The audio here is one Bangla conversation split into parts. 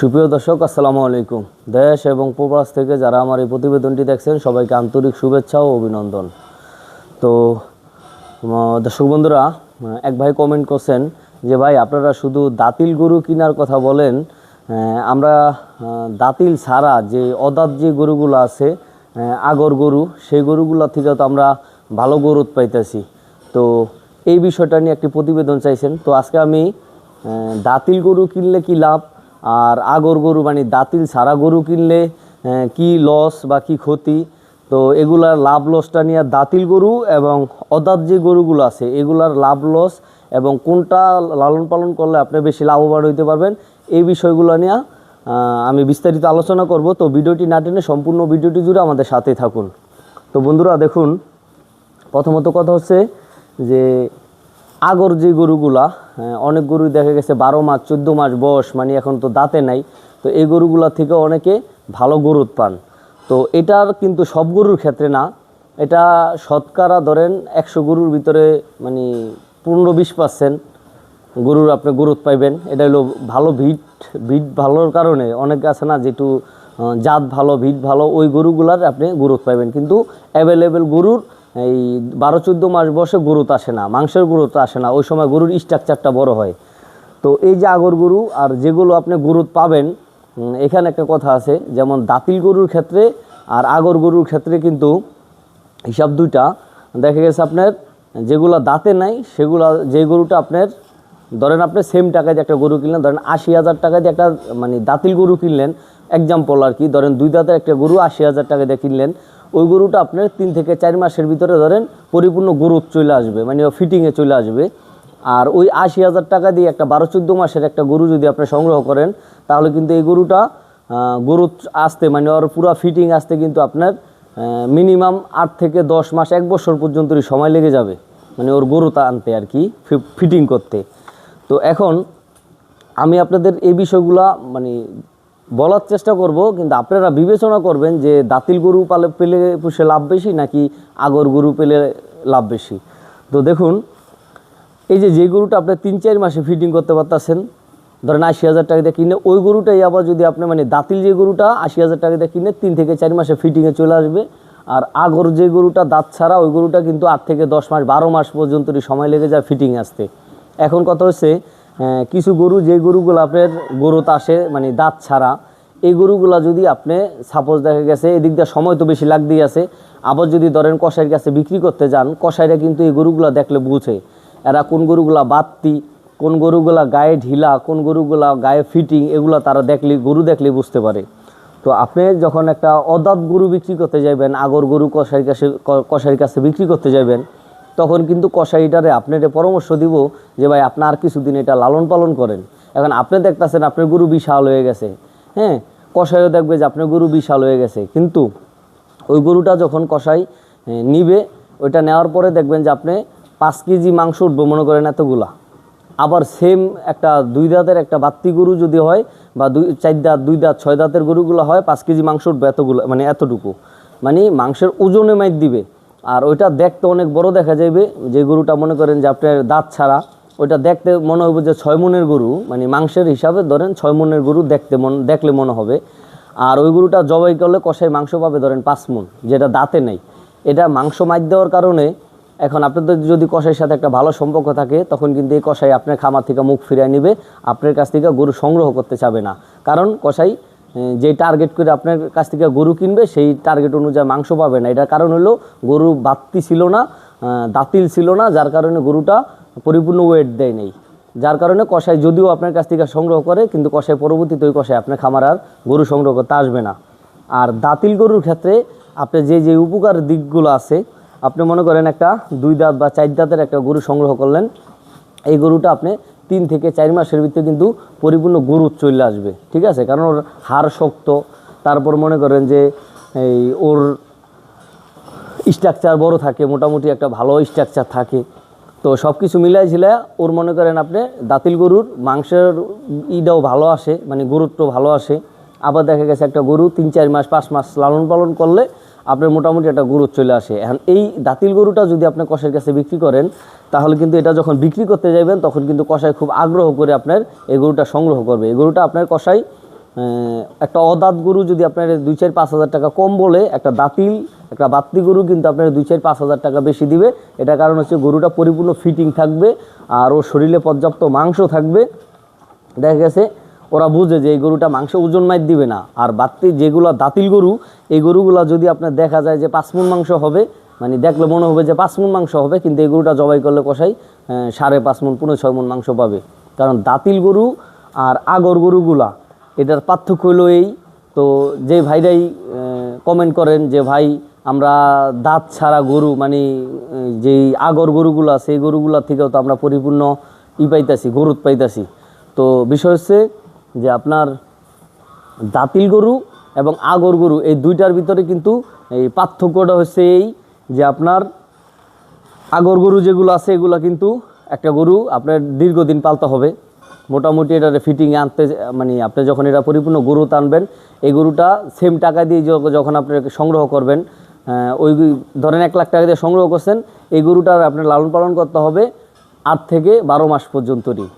সুপ্রিয় দর্শক, আসসালামু আলাইকুম। দেশ এবং প্রবাস থেকে যারা আমার এই প্রতিবেদনটি দেখছেন, সবাইকে আন্তরিক শুভেচ্ছা ও অভিনন্দন। তো দর্শক বন্ধুরা এক ভাই কমেন্ট করছেন যে, ভাই, আপনারা শুধু দাতিল গরু কেনার কথা বলেন আমরা দাতিল ছাড়া যে অদাত যে গরুগুলো আছে আগর গরু, সেই গরুগুলো থেকে তো আমরা ভালো গরু পাইতেছি তো, এই বিষয়টা নিয়ে একটি প্রতিবেদন চাইছেন। তো আজকে আমি দাতিল গরু কিনলে কি লাভ? আর আগর গরু মানে দাতিল সারা গরু কিনলে কি লস বা কি ক্ষতি? তো এগুলার লাভ লসটা নিয়ে দাতিল গরু এবং অদাত যে গরুগুলো আছে, এগুলার লাভ লস এবং কোনটা লালন পালন করলে আপনি বেশি লাভবান হইতে পারবেন, এই বিষয়গুলো নিয়ে আমি বিস্তারিত আলোচনা করব। তো ভিডিওটি না টেনে সম্পূর্ণ ভিডিওটি জুড়ে আমাদের সাথে থাকুন। তো বন্ধুরা, দেখুন, প্রথমত কথা হচ্ছে যে আগর যে গরুগুলা হ্যাঁ, অনেক গরু দেখা গেছে বারো মাস চোদ্দ মাস বয়স মানে এখন তো দাঁতে নাই। তো এই গরুগুলা থেকে অনেকে ভালো গরুত পান। তো এটার কিন্তু সব গরুর ক্ষেত্রে না এটা শতকরা ধরেন একশো গরুর ভিতরে মানে পনেরো বিশ পার্সেন্ট গরুর আপনি গরুত পাইবেন। এটা হলো ভালো ভিট ভিট ভালোর কারণে অনেক আছে না যেটু জাত ভালো ভিট ভালো ওই গরুগুলার আপনি গরুত পাইবেন। কিন্তু অ্যাভেলেবেল গরুর এই বারো চোদ্দ মাস বয়সে গরুত আসে না, মাংসের গরুত আসে না, ওই সময় গরুর স্ট্রাকচারটা বড় হয়। তো এই যে আগর গরু আর যেগুলো আপনি গরুত পাবেন এখানে একটা কথা আছে, যেমন দাতিল গরুর ক্ষেত্রে আর আগর গরুর ক্ষেত্রে কিন্তু হিসাব দুইটা। দেখা গেছে আপনার যেগুলো দাঁতে নাই, সেগুলো যে গরুটা আপনার, ধরেন আপনি সেম টাকায় দিয়ে একটা গরু কিনলেন, ধরেন আশি হাজার টাকা দিয়ে একটা মানে দাঁতিল গরু কিনলেন এক্সাম্পল আর কি, ধরেন দুই দাঁতের একটা গরু আশি হাজার টাকা দিয়ে কিনলেন ওই গরুটা আপনার তিন থেকে চার মাসের ভিতরে ধরেন পরিপূর্ণ গরু চলে আসবে মানে ফিটিংয়ে চলে আসবে। আর ওই আশি হাজার টাকা দিয়ে একটা বারো চোদ্দ মাসের একটা গরু যদি আপনি সংগ্রহ করেন, তাহলে কিন্তু এই গরুটা গরু আসতে মানে ওর পুরো ফিটিং আসতে কিন্তু আপনার মিনিমাম আট থেকে দশ মাস, এক বছর পর্যন্ত সময় লেগে যাবে মানে ওর গরুটা আনতে আর কি ফিটিং করতে। তো এখন আমি আপনাদের এই বিষয়গুলা মানে বলার চেষ্টা করব, কিন্তু আপনারা বিবেচনা করবেন যে দাতিল গরু পালে, পেলে পুষে লাভ বেশি নাকি আগর গরু পেলে লাভ বেশি। তো দেখুন, এই যে যে গরুটা আপনি তিন চার মাসে ফিটিং করতে পারতেছেন, ধরেন আশি হাজার টাকা দিয়ে কিনে, ওই গরুটাই আবার যদি আপনি মানে দাতিল যে গরুটা আশি হাজার টাকা দিয়ে কিনে, তিন থেকে চার মাসে ফিটিংয়ে চলে আসবে। আর আগর যে গরুটা দাঁত ছাড়া, ওই গরুটা কিন্তু আট থেকে দশ মাস, বারো মাস পর্যন্তই সময় লেগে যায় ফিটিং আসতে। এখন কথা হচ্ছে কিছু গরু, যে গরুগুলো আপনার গরুত আসে মানে দাঁত ছাড়া, এই গরুগুলা যদি আপনি সাপোজ দেখা গেছে, এদিক দিয়ে সময় তো বেশি লাগতেই আছে, আবার যদি ধরেন কষাইয়ের কাছে বিক্রি করতে যান কষাইরা কিন্তু এই গরুগুলা দেখলে বুঝে, এরা কোন গরুগুলা বাত্তি কোন গরুগুলা গায়ে ঢিলা, কোন গরুগুলা গায়ে ফিটিং এগুলা তারা দেখলে, গরু দেখলে বুঝতে পারে। তো আপনি যখন একটা অদাত গরু বিক্রি করতে যাবেন আগর গরু কষাইয়ের কাছে কষাইয়ের কাছে বিক্রি করতে যাবেন তখন কিন্তু কষাইটারে আপনার পরামর্শ দিব যে ভাই আপনি আর কিছুদিন এটা লালন পালন করেন। এখন আপনি দেখতেছেন আপনার গরু বিশাল হয়ে গেছে। হ্যাঁ কষাইও দেখবে যে আপনার গরু বিশাল হয়ে গেছে। কিন্তু ওই গরুটা যখন কষাই নিবে, ওইটা নেওয়ার পরে দেখবেন যে আপনি পাঁচ কেজি মাংস উঠবো মনে করেন এতগুলা। আবার সেম একটা দুই দাঁতের একটা বাত্তি গরু যদি হয় বা দুই, চার দাঁত, দুই দাঁত, ছয় দাঁতের গরুগুলো হয়, পাঁচ কেজি মাংস উঠবে এতগুলো মানে এতটুকু। মানে মাংসের ওজনে মাইর দিবে। আর ওইটা দেখতে অনেক বড় দেখা যাবে যে গরুটা মনে করেন যে আপনার দাঁত ছাড়া, ওইটা দেখতে মনে হবে যে ছয় মনের গরু মানে মাংসের হিসাবে ধরেন ছয় মনের গরু দেখতে মন, দেখলে মনে হবে। আর ওই গরুটা জবাই করলে কষাই মাংস পাবে ধরেন পাঁচ মন, যেটা দাঁতে নেই। এটা মাংস মাইর দেওয়ার কারণে এখন আপনাদের যদি কষাইয়ের সাথে একটা ভালো সম্পর্ক থাকে, তখন কিন্তু এই কষাই আপনার খামার থেকে মুখ ফিরিয়ে নেবে, আপনার কাছ থেকে গরু সংগ্রহ করতে চাবে না। কারণ কষাই যে টার্গেট করে আপনার কাছ থেকে গরু কিনবে, সেই টার্গেট অনুযায়ী মাংস পাবে না। এটার কারণ হলো গরু বাত্তি ছিল না দাঁতিল ছিল না, যার কারণে গরুটা পরিপূর্ণ ওয়েট দেয় নেই। যার কারণে কষাই যদিও আপনার কাছ থেকে সংগ্রহ করে, কিন্তু কষাই পরবর্তীতে ওই কষাই আপনার খামার আর গরু সংগ্রহ করতে আসবে না। আর দাঁতিল গরুর ক্ষেত্রে আপনি যে যে উপকার দিকগুলো আছে, আপনি মনে করেন একটা দুই দাঁত বা চার দাঁতের একটা গরু সংগ্রহ করলেন, এই গরুটা আপনি তিন থেকে চার মাসের ভিতরে কিন্তু পরিপূর্ণ গরু চলে আসবে, ঠিক আছে? কারণ ওর হাড় শক্ত, তারপর মনে করেন যে এই ওর স্ট্রাকচার বড় থাকে, মোটামুটি একটা ভালো স্ট্রাকচার থাকে। তো সব কিছু মিলাই ঝিলাই ওর মনে করেন আপনি দাতিল গরুর মাংসের ইটাও ভালো আসে মানে গুরুত্ব ভালো আসে। আবার দেখা গেছে একটা গরু তিন চার মাস, পাঁচ মাস লালন পালন করলে আপনার মোটামুটি একটা গরু চলে আসে। এখন এই দাতিল গরুটা যদি আপনি কষের কাছে বিক্রি করেন, তাহলে কিন্তু এটা যখন বিক্রি করতে যাবেন তখন কিন্তু কষাই খুব আগ্রহ করে আপনার এই গরুটা সংগ্রহ করবে। এই গরুটা আপনার কষাই একটা অদাঁত গরু যদি আপনার দুই চার পাঁচ হাজার টাকা কম বলে, একটা দাতিল, একটা বাত্তি গরু কিন্তু আপনার দুই চার পাঁচ হাজার টাকা বেশি দিবে। এটা কারণ হচ্ছে গরুটা পরিপূর্ণ ফিটিং থাকবে, আর ওর শরীরে পর্যাপ্ত মাংস থাকবে। দেখা গেছে ওরা বুঝে যে এই গরুটা মাংস ওজন মাইর দিবে না। আর বাত্তি যেগুলো দাঁতিল গরু, এই গরুগুলা যদি আপনার দেখা যায় যে পাঁচ মন মাংস হবে মানে দেখলে মনে হবে যে পাঁচ মন মাংস হবে, কিন্তু এই গরুটা জবাই করলে কষাই সাড়ে পাঁচ মন পনেরো ছয় মন মাংস পাবে। কারণ দাঁতিল গরু আর আগর গরুগুলা, এটার পার্থক্য হলো এই। তো যে ভাইরাই কমেন্ট করেন যে ভাই, আমরা দাঁত ছাড়া গরু মানে যেই আগর গরুগুলো আছে এই গরুগুলা থেকেও তো আমরা পরিপূর্ণ ই পাইতাছি, গরুত পাইতাছি। তো বিষয় হচ্ছে যে আপনার দাঁতিল গরু এবং আগর গরু, এই দুইটার ভিতরে কিন্তু এই পার্থক্যটা হচ্ছে এই যে আপনার আগর গরু যেগুলো আছে, এগুলো কিন্তু একটা গরু আপনার দীর্ঘদিন পালতে হবে। মোটামুটি এটার ফিটিংয়ে আনতে মানে আপনি যখন এটা পরিপূর্ণ গরু টানবেন, এই গরুটা সেম টাকা দিয়ে যখন আপনি সংগ্রহ করবেন ওই ধরেন এক লাখ টাকা দিয়ে সংগ্রহ করছেন, এই গরুটার আপনার লালন পালন করতে হবে আট থেকে বারো মাস পর্যন্তই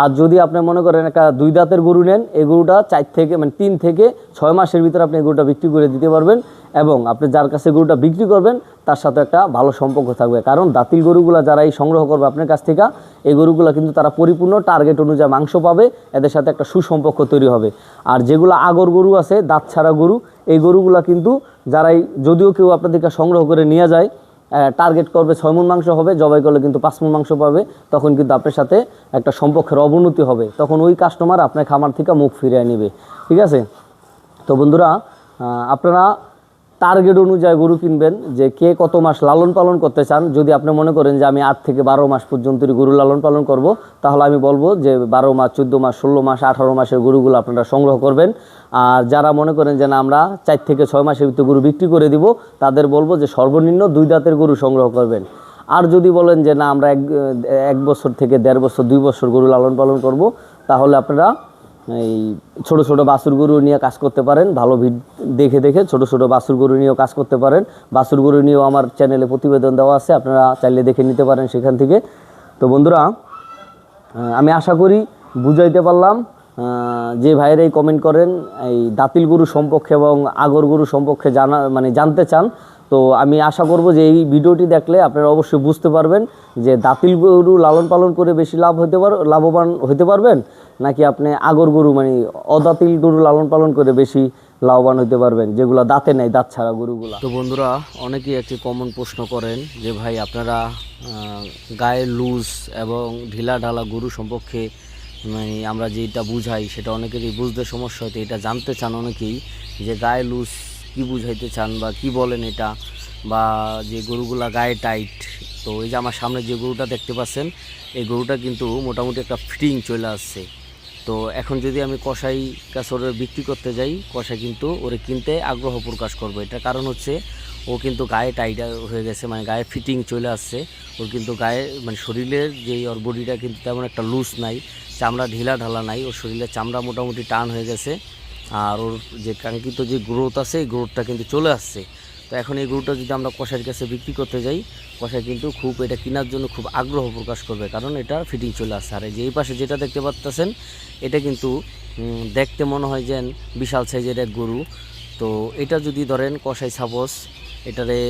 আর যদি আপনি মনে করেন একটা দুই দাঁতের গরু নেন, এই গরুটা চার থেকে মানে তিন থেকে ছয় মাসের ভিতরে আপনি এই গরুটা বিক্রি করে দিতে পারবেন এবং আপনি যার কাছে গরুটা বিক্রি করবেন, তার সাথে একটা ভালো সম্পর্ক থাকবে। কারণ দাঁতিল গরুগুলা যারা এই সংগ্রহ করবে আপনার কাছ থেকে, এই গরুগুলা কিন্তু তারা পরিপূর্ণ টার্গেট অনুযায়ী মাংস পাবে, এদের সাথে একটা সুসম্পর্ক তৈরি হবে। আর যেগুলো আগর গরু আছে, দাঁত ছাড়া গরু, এই গরুগুলা কিন্তু যারাই, যদিও কেউ আপনাদের কাছে সংগ্রহ করে নিয়ে যায় টার্গেট করবে ছয় মন মাংস হবে, জবাই করলে কিন্তু পাঁচ মন মাংস পাবে, তখন কিন্তু আপনার সাথে একটা সম্পর্কের অবনতি হবে। তখন ওই কাস্টমার আপনার খামার থেকে মুখ ফিরিয়ে নেবে। ঠিক আছে? তো বন্ধুরা আপনারা টার্গেট অনুযায়ী গরু কিনবেন যে কে কত মাস লালন পালন করতে চান। যদি আপনি মনে করেন যে আমি আট থেকে বারো মাস পর্যন্ত গরু লালন পালন করব, তাহলে আমি বলব যে বারো মাস, চোদ্দ মাস, ষোলো মাস, আঠারো মাসের গরুগুলো আপনারা সংগ্রহ করবেন। আর যারা মনে করেন যে না, আমরা চার থেকে ছয় মাসের ভিতরে গরু বিক্রি করে দিব, তাদের বলব যে সর্বনিম্ন দুই দাঁতের গরু সংগ্রহ করবেন। আর যদি বলেন যে না, আমরা এক এক বছর থেকে দেড় বছর, দুই বছর গরু লালন পালন করব, তাহলে আপনারা এই ছোট ছোট বাছুর গরু নিয়ে কাজ করতে পারেন, ভালো ভিড দেখে দেখে ছোট ছোট বাছুর গরু নিয়েও কাজ করতে পারেন। বাছুর গরু নিয়েও আমার চ্যানেলে প্রতিবেদন দেওয়া আছে, আপনারা চাইলে দেখে নিতে পারেন সেখান থেকে। তো বন্ধুরা আমি আশা করি বুঝাইতে পারলাম যে ভাইয়েরাই কমেন্ট করেন, এই দাতিল গরু সম্পর্কে এবং আগর গরু সম্পর্কে জানা মানে জানতে চান তো আমি আশা করব যে এই ভিডিওটি দেখলে আপনারা অবশ্যই বুঝতে পারবেন যে দাতিল গরু লালন পালন করে বেশি লাভ হতে পার, লাভবান হতে পারবেন, নাকি আপনি আগর গরু মানে অদাতিল গরু লালন পালন করে বেশি লাভবান হতে পারবেন, যেগুলো দাঁতে নেই, দাঁত ছাড়া গরুগুলো? তো বন্ধুরা, অনেকেই একটি কমন প্রশ্ন করেন যে, ভাই, আপনারা গায়ে লুজ এবং ঢিলা ঢালা গরু সম্পর্কে মানে আমরা যেটা বুঝাই, সেটা অনেকেরই বুঝতে সমস্যা হতে এটা জানতে চান অনেকেই যে, গায়ে লুজ কি বুঝাইতে চান বা কি বলেন এটা? বা যে গরুগুলা গায়ে টাইট তো এই যে আমার সামনে যে গরুটা দেখতে পাচ্ছেন, এই গরুটা কিন্তু মোটামুটি একটা ফিটিং চলে আসছে। তো এখন যদি আমি কষাই কাছে বিক্রি করতে যাই কষাই কিন্তু ওরে কিনতে আগ্রহ প্রকাশ করবে। এটা কারণ হচ্ছে, ও কিন্তু গায়ে টাইট হয়ে গেছে মানে গায়ে ফিটিং চলে আসছে। ওর কিন্তু গায়ে মানে শরীরের যে ওর বডিটা কিন্তু তেমন একটা লুজ নাই, চামড়া ঢিলা ঢালা নাই, ওর শরীরের চামড়া মোটামুটি টান হয়ে গেছে। আর ওর যে কাঙ্ক্ষিত যে গ্রোথ আছে, এই গ্রোথটা কিন্তু চলে আসছে। তো এখন এই গরুটা যদি আমরা কষাইয়ের কাছে বিক্রি করতে যাই, কষাই কিন্তু খুব, এটা কেনার জন্য খুব আগ্রহ প্রকাশ করবে, কারণ এটা ফিটিং চলে আসছে। আর যে এই পাশে যেটা দেখতে পাচ্ছেন এটা কিন্তু দেখতে মনে হয় যেন বিশাল সাইজের এক গরু। তো এটা যদি ধরেন কষাই সাপোজ এটারে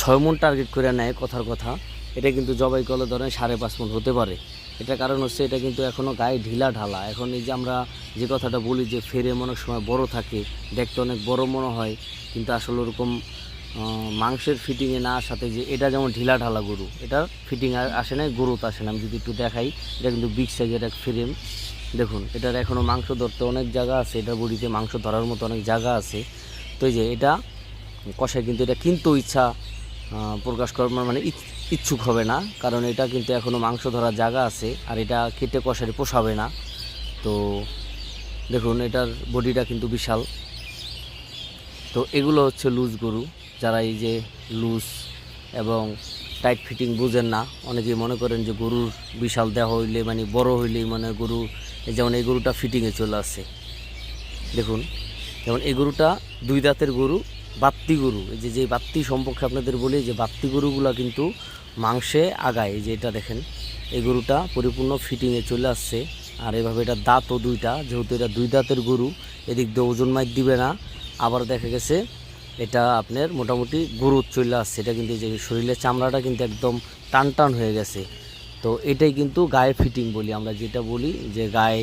ছয় মন টার্গেট করে নেয় কথার কথা এটা কিন্তু জবাই করলে ধরেন সাড়ে পাঁচ মন হতে পারে। এটা কারণ হচ্ছে এটা কিন্তু এখনও গায়ে ঢিলা ঢালা। এখন এই যে আমরা যে কথাটা বলি যে ফেরেম অনেক সময় বড় থাকে, দেখতে অনেক বড় মনে হয়, কিন্তু আসলে ওরকম মাংসের ফিটিংয়ে না আসাতে যে এটা যেমন ঢিলা ঢালা গরু, এটা ফিটিং আসে না গ্রোথ আসে না আমি যদি একটু দেখাই, এটা কিন্তু বিগ সাইজের এক ফ্রেম দেখুন, এটার এখনও মাংস ধরতে অনেক জায়গা আছে, এটার বডিতে মাংস ধরার মতো অনেক জায়গা আছে। তো এই যে এটা কষায় কিন্তু এটা কিনতেও ইচ্ছা প্রকাশ করার মানে ইচ- ইচ্ছুক হবে না, কারণ এটা কিন্তু এখনও মাংস ধরার জায়গা আছে, আর এটা কেটে কষারি পোষাবে না। তো দেখুন, এটার বডিটা কিন্তু বিশাল। তো এগুলো হচ্ছে লুজ গরু, যারা এই যে লুজ এবং টাইট ফিটিং বুঝেন না, অনেকেই মনে করেন যে গরুর বিশাল দেহ হইলে মানে বড় হইলেই মানে গরু যেমন এই গরুটা ফিটিংয়ে চলে আসে। দেখুন, যেমন এই গরুটা দুই দাঁতের গরু বাত্তি গরু এই যে যে বাত্তি সম্পর্কে আপনাদের বলি, যে বাত্তি গরুগুলা কিন্তু মাংসে আগায়। যে এটা দেখেন, এই গরুটা পরিপূর্ণ ফিটিংয়ে চলে আসছে। আর এভাবে এটা দাঁতও দুইটা, যেহেতু এটা দুই দাঁতের গরু, এদিক দিয়ে ওজন মাইর দিবে না। আবার দেখা গেছে, এটা আপনার মোটামুটি গরু চলে আসছে। এটা কিন্তু যে শরীরের চামড়াটা কিন্তু একদম টান টান হয়ে গেছে। তো এটাই কিন্তু গায়ে ফিটিং বলি আমরা যেটা বলি, যে গায়ে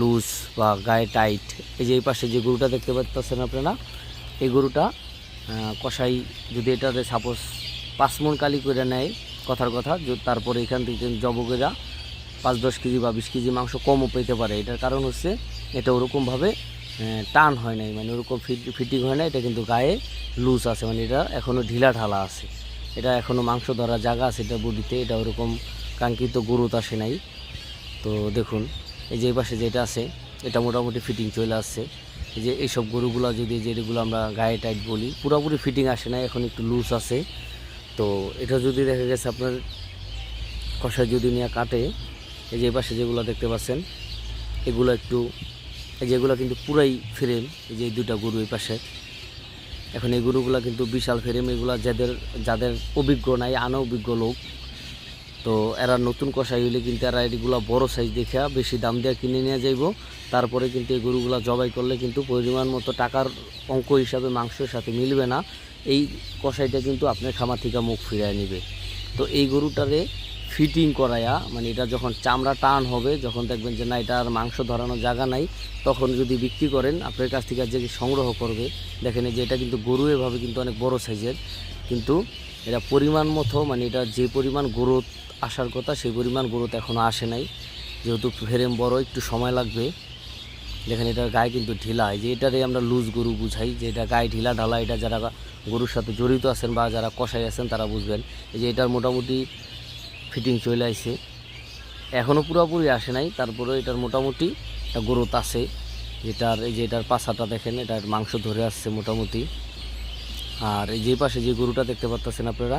লুজ বা গায়ে টাইট এই যে এই পাশে যে গরুটা দেখতে পাচ্ছেন আপনারা এই গরুটা কষাই যদি এটাতে সাপোজ পাঁচ মন কালি করে নেয়, কথার কথা তারপরে এখান থেকে জবকেরা পাঁচ, দশ কেজি বা বিশ কেজি মাংস কমও পেতে পারে। এটার কারণ হচ্ছে এটা ওরকমভাবে টান হয় নাই। মানে ওরকম ফিট ফিটিং হয় না, এটা কিন্তু গায়ে লুজ আছে। মানে এটা এখনও ঢিলা ঢালা আছে। এটা এখনও মাংস ধরার জায়গা আছে এটা বডিতে, এটা ওরকম কাঙ্ক্ষিত গুরুত আসে নাই। তো দেখুন, এই যে পাশে যেটা আছে, এটা মোটামুটি ফিটিং চলে আসছে। যে এইসব গরুগুলো যদি যেগুলো আমরা গায়ে টাইট বলি, পুরোপুরি ফিটিং আসে না, এখন একটু লুজ আছে। তো এটা যদি দেখা গেছে আপনার কষায় যদি নিয়ে কাটে, এই যে পাশে যেগুলো দেখতে পাচ্ছেন, এগুলো একটু, এই যেগুলো কিন্তু পুরাই ফ্রেম এই যে দুটা গরু এই পাশে। এখন এই গরুগুলো কিন্তু বিশাল ফ্রেম এগুলো যাদের যাদের অভিজ্ঞ নাই অনভিজ্ঞ লোক তো এরা নতুন কষাই হইলে কিন্তু এরা এগুলো বড় সাইজ দেখে বেশি দাম দিয়ে কিনে নিয়ে যাইব। তারপরে কিন্তু এই গরুগুলো জবাই করলে কিন্তু পরিমাণ মতো টাকার অঙ্ক হিসাবে মাংসের সাথে মিলবে না। এই কষাইটা কিন্তু আপনার খামার থেকে মুখ ফিরিয়ে নেবে। তো এই গরুটারে ফিটিং করায়া মানে এটা যখন চামড়া টান হবে, যখন দেখবেন যে না, এটা আর মাংস ধরানোর জায়গা নাই, তখন যদি বিক্রি করেন, আপনার কাছ থেকে যে সংগ্রহ করবে, দেখেন যে এটা কিন্তু গরু এভাবে কিন্তু অনেক বড় সাইজের কিন্তু এটা পরিমাণ মতো মানে এটা যে পরিমাণ গ্রোথ আসার কথা, সেই পরিমাণ গ্রোথ এখনও আসে নাই। যেহেতু ফ্রেম বড়, একটু সময় লাগবে। দেখেন এটার গায়ে কিন্তু ঢিলা। যে এটারে আমরা লুজ গরু বুঝাই, যে এটা গায়ে ঢিলা ঢালা, এটা যারা গরুর সাথে জড়িত আছেন বা যারা কষাই আছেন, তারা বুঝবেন। এই যে এটার মোটামুটি ফিটিং চলে আসছে এখনও পুরোপুরি আসে নাই তারপরে এটার মোটামুটি একটা গ্রোথ আছে। যেটার এই যে এটার পাছাটা দেখেন, এটার মাংস ধরে আসছে মোটামুটি। আর এই যে পাশে যে গরুটা দেখতে পাচ্ছেন আপনারা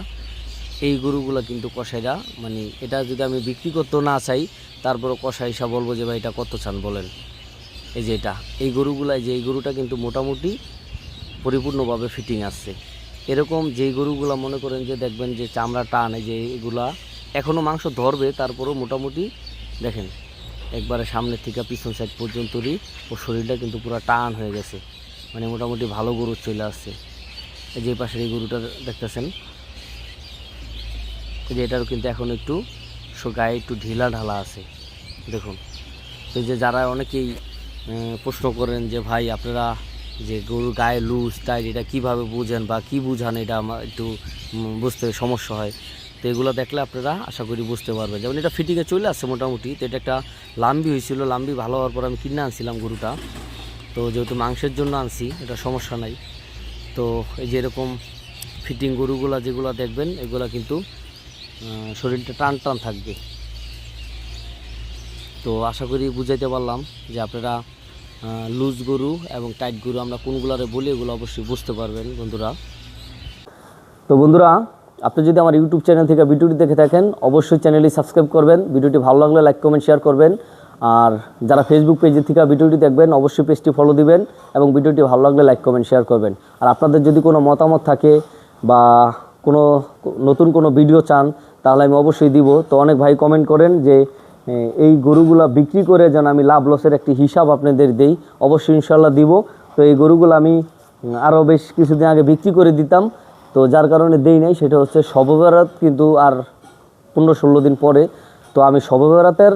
এই গরুগুলো কিন্তু কষাইরা মানে এটা যদি আমি বিক্রি করতেও না চাই তারপরে কষাই হিসাব বলব যে, ভাই, এটা কত চান বলেন? এই যে এটা। এই গরুগুলা যে এই গরুটা কিন্তু মোটামুটি পরিপূর্ণভাবে ফিটিং আসছে এরকম যেই গরুগুলা মনে করেন যে, দেখবেন যে চামড়া টান, এই যে এগুলা এখনও মাংস ধরবে, তারপরেও মোটামুটি দেখেন, একবারে সামনের থেকে পিছন সাইড পর্যন্তই ওর শরীরটা কিন্তু পুরো টান হয়ে গেছে। মানে মোটামুটি ভালো গরু চলে আসছে। এই যে পাশের এই গরুটা দেখতেছেন যে এটারও কিন্তু এখন একটু গায়ে একটু ঢিলা ঢালা আছে। দেখুন, তো যে যারা অনেকেই প্রশ্ন করেন যে, ভাই, আপনারা যে গরুর গায়ে লুজ টাইট এটা কীভাবে বুঝেন বা কী বুঝান এটা আমার একটু বুঝতে সমস্যা হয়। তো এগুলো দেখলে আপনারা আশা করি বুঝতে পারবেন। যেমন এটা ফিটিংয়ে চলে আসছে মোটামুটি, তো এটা একটা লাম্বি হয়েছিল, লাম্বি ভালো হওয়ার পর আমি কিনে আনছিলাম গরুটা। তো যেহেতু মাংসের জন্য আনছি, এটা সমস্যা নাই। তো এই যে এরকম ফিটিং গরুগুলা যেগুলো দেখবেন, এগুলো কিন্তু শরীরটা টান টান থাকবে। তো আশা করি বুঝাইতে পারলাম যে আপনারা লুজ গরু এবং টাইট গরু আমরা কোনগুলারে বলি এগুলো অবশ্যই বুঝতে পারবেন বন্ধুরা। তো বন্ধুরা, আপনি যদি আমার ইউটিউব চ্যানেল থেকে ভিডিওটি দেখে থাকেন, অবশ্যই চ্যানেলটি সাবস্ক্রাইব করবেন, ভিডিওটি ভালো লাগলে লাইক, কমেন্ট, শেয়ার করবেন। আর যারা ফেসবুক পেজে থেকে ভিডিওটি দেখবেন, অবশ্যই পেজটি ফলো দিবেন এবং ভিডিওটি ভালো লাগলে লাইক, কমেন্ট, শেয়ার করবেন। আর আপনাদের যদি কোনো মতামত থাকে বা কোনো নতুন কোনো ভিডিও চান তাহলে আমি অবশ্যই দিব। তো অনেক ভাই কমেন্ট করেন যে এই গরুগুলা বিক্রি করে যেন আমি লাভ লসের একটি হিসাব আপনাদের দেই, অবশ্যই ইনশাল্লাহ দিব। তো এই গরুগুলো আমি আরও বেশ কিছুদিন আগে বিক্রি করে দিতাম। তো যার কারণে দেই নাই, সেটা হচ্ছে শববেরাত কিন্তু আর পনেরো ষোলো দিন পরে। তো আমি শববেরাতের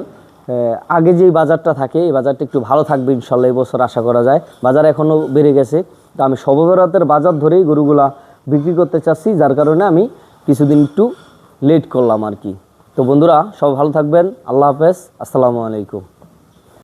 আগে যেই বাজারটা থাকে, এই বাজারটা একটু ভালো থাকবে ইনশাল্লাহ এই বছর আশা করা যায়। বাজার এখনও বেড়ে গেছে। তো আমি শববেরাতের বাজার ধরেই গরুগুলা বিক্রি করতে চাচ্ছি, যার কারণে আমি কিছুদিন একটু লেট করলাম আর কি। তো বন্ধুরা সব ভালো থাকবেন। আল্লাহ হাফেজ। আসসালামু আলাইকুম।